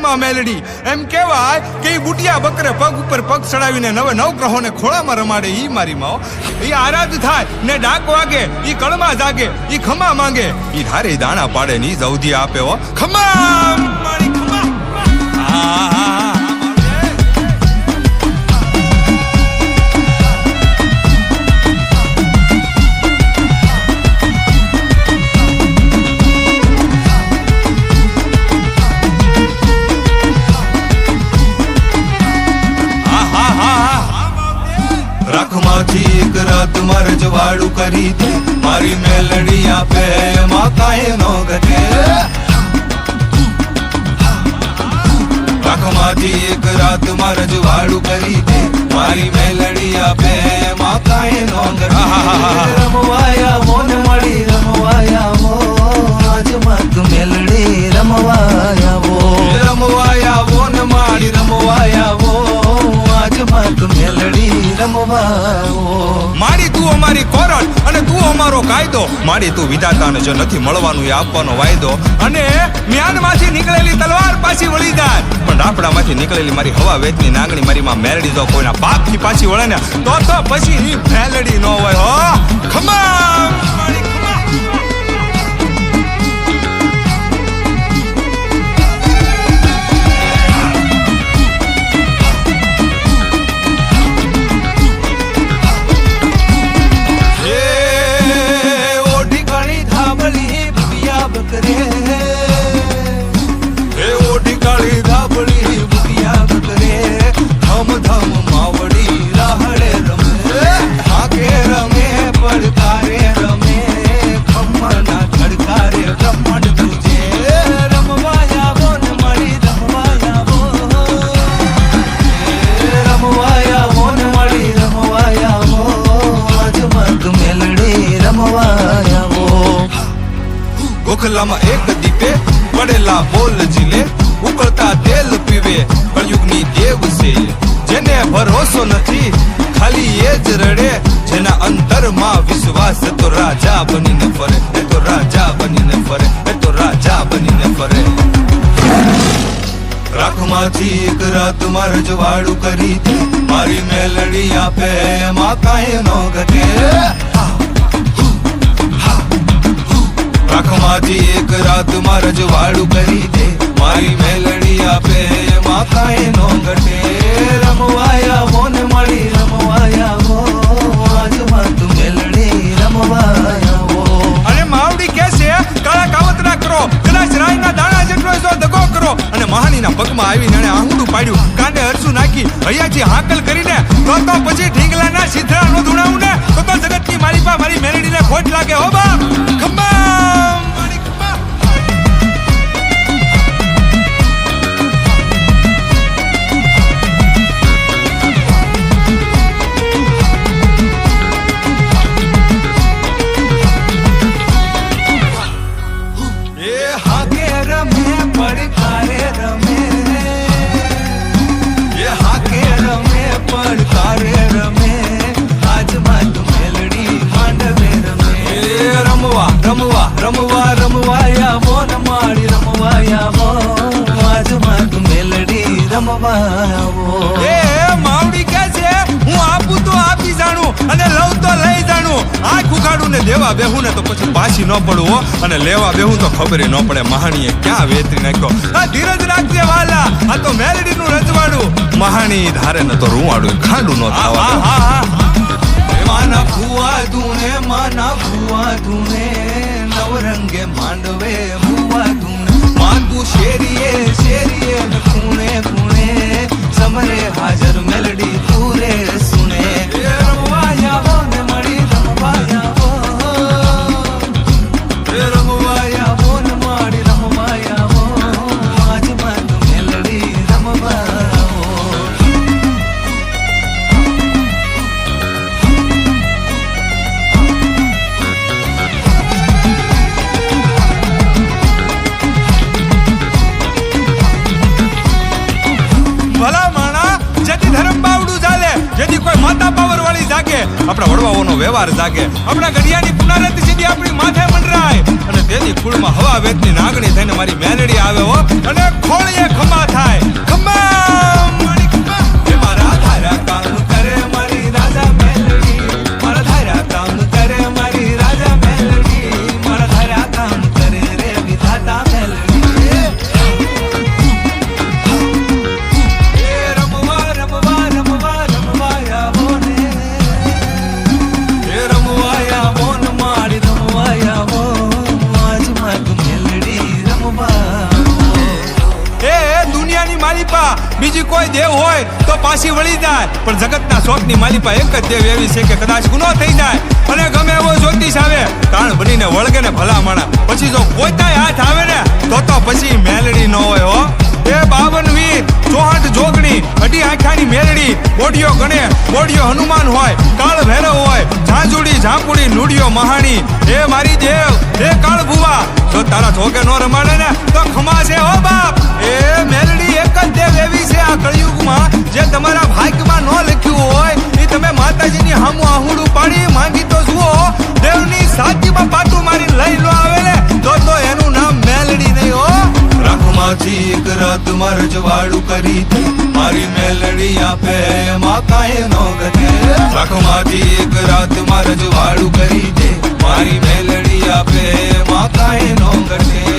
માં મેલડી. એમ કહેવાય કે એ બુટિયા બકરે પગ ઉપર પગ ચડાવીને નવે નવ ગ્રહોને ખોળામાં રમાડે ઈ મારી માઓ. ઈ આરાધ થાય ને ડાક વાગે ઈ કળમાં જાગે ઈ ખમા માંગે. ઈ ધારે દાણા પાડે ની જવધી આપે હો. ખમા! મારી ખમા! આ, આપે એમાં કાંઈ નો ઘટે રાખમાંથી એક રાત મારે જવાડું કરી દે મારી મેલડી આપે એમાં કાંઈ નો ઘટે મારી તું અને તું અમારો કાયદો. મારી તું વિધાતાને જો નથી મળવાનું એ આપવાનો વાયદો. અને મ્યાનમાંથી નીકળેલી તલવાર પાછી વળી જાય. પણ રાપડામાંથી નીકળેલી મારી હવા વેચની નાગણી મારી માં મેલડી જો કોઈના પાપથી પાછી વળે ને, તો તો પછી ફેલડી ન હોય હો. ખમા પડેલા બોલ જીલે ઉકળતા તેલ પીવે, કળયુગની દેવ છે જેને ભરોસો નથી, ખાલી એ જ રડે, જેના અંતરમાં વિશ્વાસ તો રાજા બનીને ફરે, એ તો રાજા બનીને ફરે, એ તો રાજા બનીને ફરે. રાખમાંથી એક રાત મારે જવાડું કરી મારી મેલડી આપે, એમાં કાંઈ નો ઘટે. રાખમાંથી એક રાત મારે જવાડું કરી દે. મારી મેલડી આપે, એમાં નો ઘટે. રમવાયા વો મળી, રમવાયા વો આજ કે છે કાળા કાવતરા કરો. કદાચ રાયના દાણા જેટલો કરો. અને મહાનીના પગમાં આવીને એણે આંગળું પાડ્યું. કાંડે હરસું નાખી હૈયાજી હાકલ કરીને તો તો મેલડી એ માવડી કે છે? હું આપું તો આપી જાણું અને લઉં તો લઈ જાણું. આ ખુખાડું ને દેવા બેહું ને તો પછી પાછી ન પડવું અને લેવા બેહું તો ખબર ન પડે મહાણીએ ક્યાં વેતરી નાખ્યો. આ ધીરજ રાખજે વાલા આ તો મેલડી નું રજવાડું. મહાણી ધારે ન તો રૂવાડું ખાંડું ન થવા માના ફુવા ને માના ફુવા દુને નવરંગે માંડવે high આપણા વ્યવહાર જાગે. આપણા ઘડિયાની પુનરાવૃત્તિ સીધી આપણી માથે મંડરાય. અને તેની કુળમાં હવા વેતની નાગણી થઈને મારી મેલડી આવે હો. અને ખોળીએ ખમા થાય. ખમા બીજી કોઈ દેવ હોય તો પાછી વળી જાય. પણ જગતના શોખની માલિપા એક જ દેવ એવી છે કે કદાચ ગુનો થઈ જાય. અને ગમે એવો જ્યોતિષ આવે, તાણ બનીને વળગે ને ભલા માણા પછી જો પોતાય હાથ આવે ને, તો તો પછી મેલડી ન હોય હો. એ બાવન વીર ચોહટ જોગણી, અઢી આખાની મેલડી બોડિયો ગણે બોડિયો હનુમાન હોય, કાળ ભૈરવ હોય, ઝાંઝુડી, ઝાંપુડી નુડિયો મહાણી. એ મારી દેવ, એ કાળ ભુવા જો તારા જોગે નો રમાડે ને, તો એક રજવાડું કરી દે મારી મેલડી આપે માં કાંઈ નો ઘટે. રાખમાંથી એક રાત માર જવાડું કરી દે. મારી મેલડી આપે માં કાંઈ નો ઘટે.